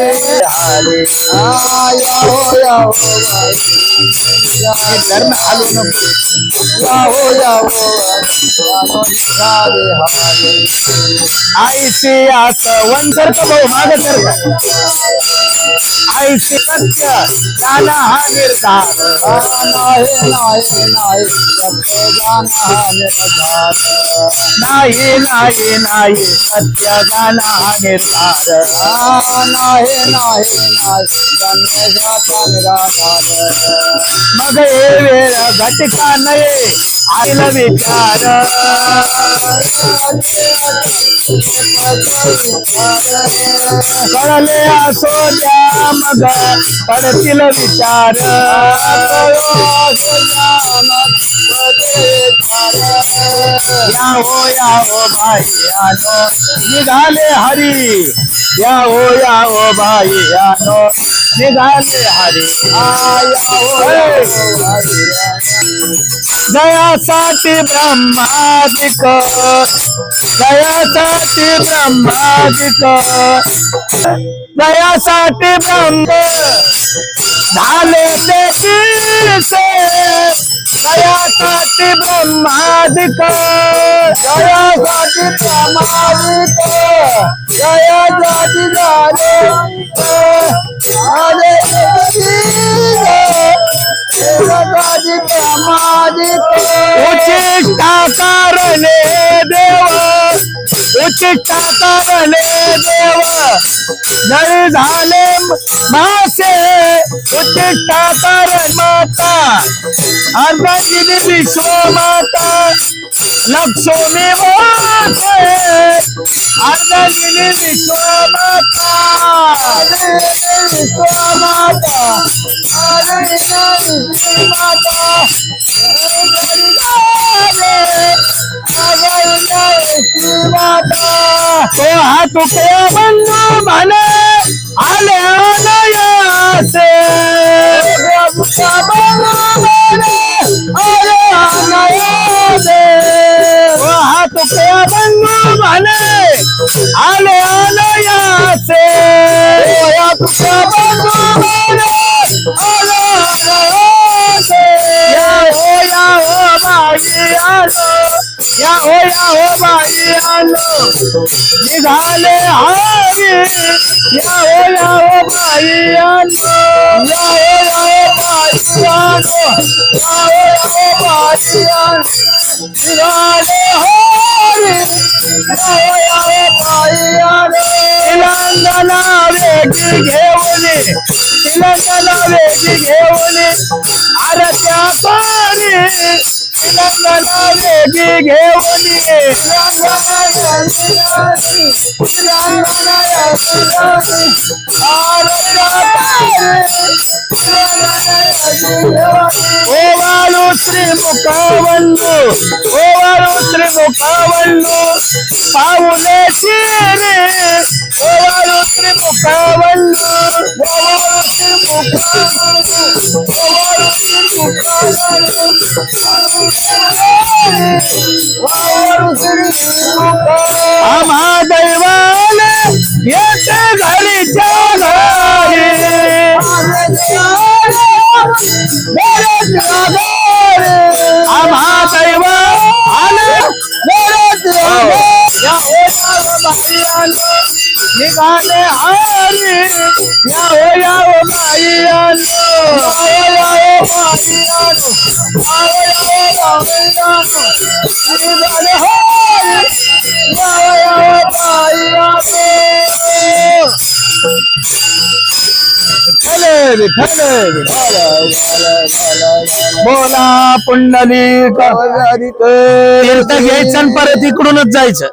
हरे Yahoo Yahoo धर्म आलो नको याहो याहो हरे आस भाऊ माग आईचे सत्य ज्ञान हा निर्धार नाही नाही नाही सत्य जाण हा निर्धार नाही नाही नाही सत्य ज्ञान हा निर्धार नाही नाही नाही निराधार मग हे वेळ घटका नये आईला विचार कळले असो द्या मग पडतील विचार. या हो या हो भाई आनो निघाले हरी. या हो या हो भाई आनो आया दया साथी ब्रह्मादिक दया साथी ब्रह्मादिक दया साथी ब्रह्म धाले देखी से दया साथी ब्रह्मादिक, दया साथी ब्रह्मादिक, दया जाति जाने। उचिष्टा कारणे देव. जळी झाले मासे उचिष्टा कारण माता अर्धागिरी विश्व माता लक्ष्मी माते तो हा तुकड्या बंधू म्हणे आले अनयासे तो हा तुकड्या बंधू म्हणे आले अनयासे या हो या हो बाई आलो निघाले हरी या हो या हो बाई आलो या हो या हो बाई आलो या हो या हो बाई आलो निघाले हरी या हो या हो बाई आलो तिलंगना वेगी घेऊन तिलंगना वेगी घेऊन आरत्या पाणी ఓవాలు శ్రీ ముఖావన్ను ఓవాలు శ్రీ ముఖావన్ను పావులే సీరే ఓవాలు శ్రీ ముఖావన్ను ఓవాలు శ్రీ ముఖావన్ను आम्हा दैवाने येते घरी. आम्हा दैव आले या निघाले हरी. या हो या बोला पुंडलिक. तीर्थ घ्यायचं आणि परत इकडूनच जायचं.